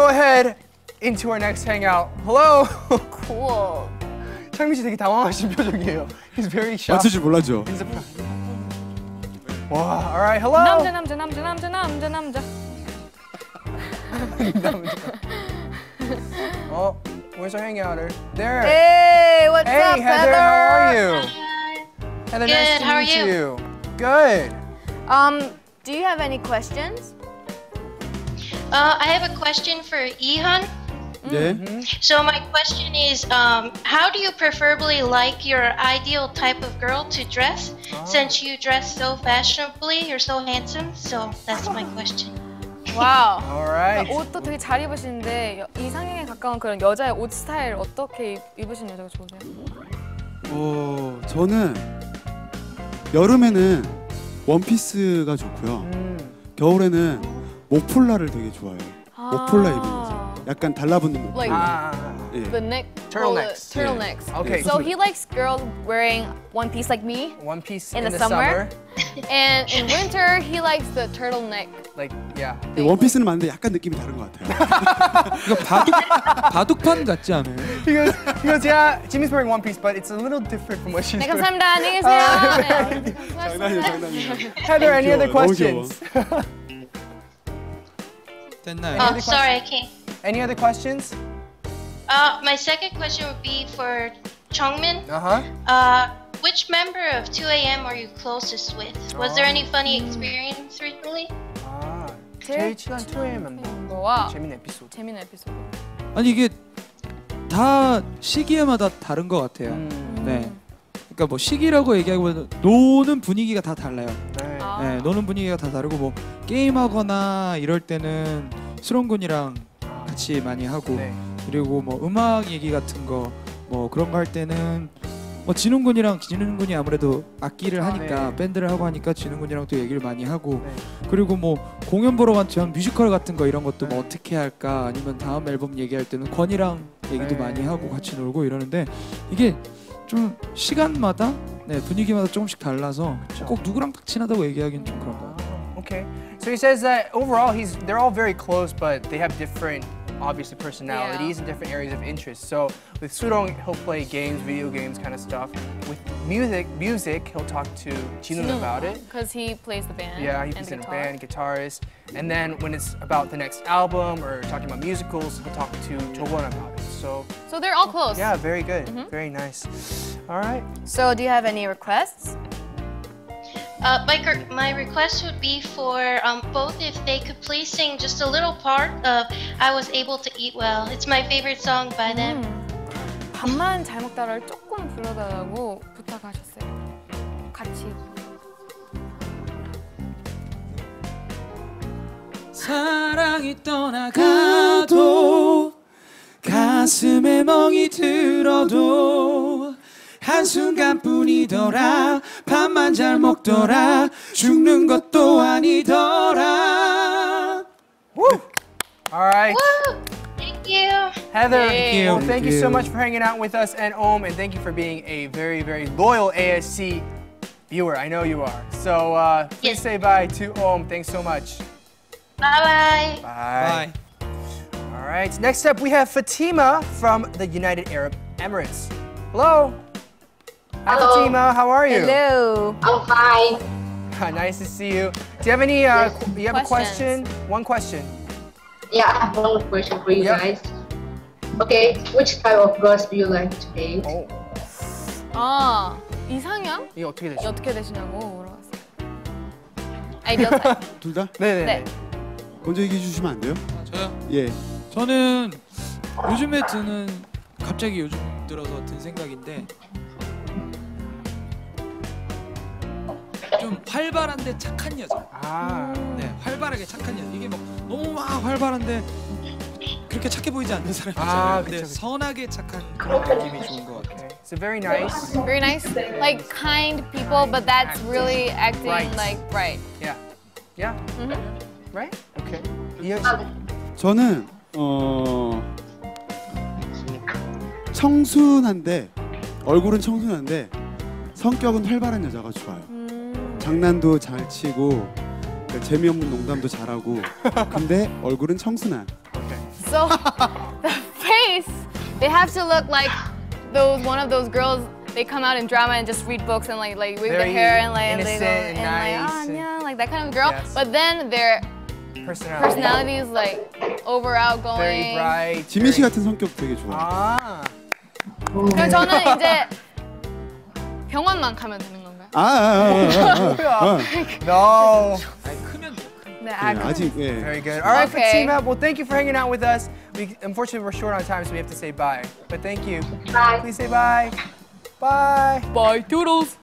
go ahead into our next hangout. Hello. Cool. 창민 씨 되게 당황하신 표정이에요. He's very shocked. 맞출 줄 몰랐죠. He's surprised. 와, all right. Hello. 남자 남자 남자 남자 남자 남자. Oh, where's our hangouter? There. Hey, what's Hey, up, Heather, how are you? Hi. Heather, Good, nice to how are meet you? Good. Um, do you have any questions? Uh, I have a question for Ihan. 네. So my question is, um, how do you preferably like your ideal type of girl to dress? Since you dress so fashionably, you're so handsome. So that's my question. 와우. All right. 옷도 되게 잘 입으시는데 여- 이상형에 가까운 그런 여자의 옷 스타일 어떻게 입- 입으시는 여자가 좋으세요? 어, 저는 여름에는 원피스가 좋고요. 음. 겨울에는 모폴라를 되게 좋아해요. 모폴라 입는 여자. 약간 달라붙는 모폴라. Like 아. 예. the neck Turtlenecks. turtlenecks. Okay. So he likes girls wearing one piece like me, One piece In in, the the, summer? and in winter he likes the turtleneck. Like, yeah. 네, 원피스는 맞는데 약간 느낌이 다른 것 같아요. 이거 바둑 바둑판 같지 않아요? He goes, he goes, yeah, Jimmy's wearing one piece, but it's a little different from what she's 네, wearing. 감사합니다. 안녕히 계세요. 네. 장난이에요, 장난이에요. Heather, any other questions? 됐나요? Oh, sorry, I can't. Any other questions? Uh, my second question would be for Chongmin. Uh-huh. Uh, which member of 2AM are you closest with? Was there any funny experience recently? 아, 제일 친한 2AM 멤버. 거와 재밌는 에피소드. 재밌는 에피소드. 아니 이게 다 시기에마다 다른 것 같아요. 음. 네. 그러니까 뭐 시기라고 얘기하기보다 노는 분위기가 다 달라요. 네. 아. 네, 노는 분위기가 다 다르고 뭐 게임하거나 이럴 때는 수롱군이랑 같이 많이 하고 네. 그리고 뭐 음악 얘기 같은 거 뭐 그런 거 할 때는 뭐 진웅군이랑 진웅군이 아무래도 악기를 아, 하니까 네. 밴드를 하고 하니까 진웅군이랑 또 얘기를 많이 하고 네. 그리고 뭐 공연 보러 간 전 뮤지컬 같은 거 이런 것도 뭐 어떻게 할까 아니면 다음 앨범 얘기할 때는 권이랑 얘기도 네. 많이 하고 같이 놀고 이러는데 이게 좀 시간마다 네, 분위기마다 조금씩 달라서 그쵸. 꼭 누구랑 딱 친하다고 얘기하기는 좀 그런 것 같아요. Oh, okay. So he says that overall he's they're all very close, but they have different obviously personalities and different areas of interest. So with Surong, he'll play games, video games, kind of stuff. With music, music, he'll talk to Jinun about it. Because he plays the band. Yeah, he plays in a band, guitarist. And then when it's about the next album or talking about musicals, he'll talk to Jowon about it. So So they're all close. yeah, very good, mm-hmm. very nice. All right. So do you have any requests? Uh, my, gr- my request would be for um, both if they could please sing just a little part of I Was Able to Eat Well. It's my favorite song by them. 밥만 잘 먹다를 조금 불러달라고 부탁하셨어요. 같이. 사랑이 떠나가도 가슴에 멍이 들어도 한순간뿐이더라 밥만 잘 먹더라 죽는 것도 아니더라 All right. Woo! Thank you. Heather, Thank you. well, thank you so Thank much you. for hanging out with us and Om, and thank you for being a very, very loyal ASC viewer. I know you are. So uh, please Yes. say bye to Om. Thanks so much. Bye bye. Bye. All right. Next up, we have Fatima from the United Arab Emirates. Hello. Hi, Hello. Fatima. How are you? Hello. I'm fine. nice to see you. Do you have any? Uh, Yes. you have a question? One question. Yeah, I have one question for you Yep. guys. Okay, which type of girls do you like to date? 어, 아 이상형? 이게 어떻게 되죠? 어떻게 되시냐고 물어봤어요. 아이디어 타입. 둘 다? 네네네. 네. 먼저 얘기해 주시면 안 돼요? 저요? 예. 저는 요즘에 드는 갑자기 요즘 들어서 든 생각인데 좀 활발한데 착한 여자. 아, 네, 활발하게 착한 여자. 이게 뭐 너무 막 활발한데 그렇게 착해 보이지 않는 사람 아. 근데 그쵸, 그쵸. 선하게 착한 그런 느낌이 좋은 것 같아요. So very nice. Very nice. Like kind people, but that's really acting Right. like right. Yeah. Yeah. Right? Okay. 이현 씨. 저는 어 청순한데 얼굴은 청순한데 성격은 활발한 여자가 좋아요. 장난도 잘 치고 그러니까 재미없는 농담도 잘하고 근데 얼굴은 청순한. Okay. so the face, they have to look like those one of those girls. They come out in drama and just read books and like like wave Very their hair and like innocent they go, and and like nice oh and- yeah, like that kind of girl. Yes. But then their Personality. personality is like over Very outgoing. bright. 지민 씨 very- 같은 성격 되게 좋아. 아. 그럼 저는 이제 병원만 가면 되는? 아, 아, 아, 아, 아, 아. No. 아니 크면 돼요. 크- 네, 아, 네, 아직 예. Very good. All right, Okay. Fatima. Well, thank you for hanging out with us. We unfortunately we're short on time, so we have to say bye. But thank you. Bye. Please say bye. Bye. Bye, toodles.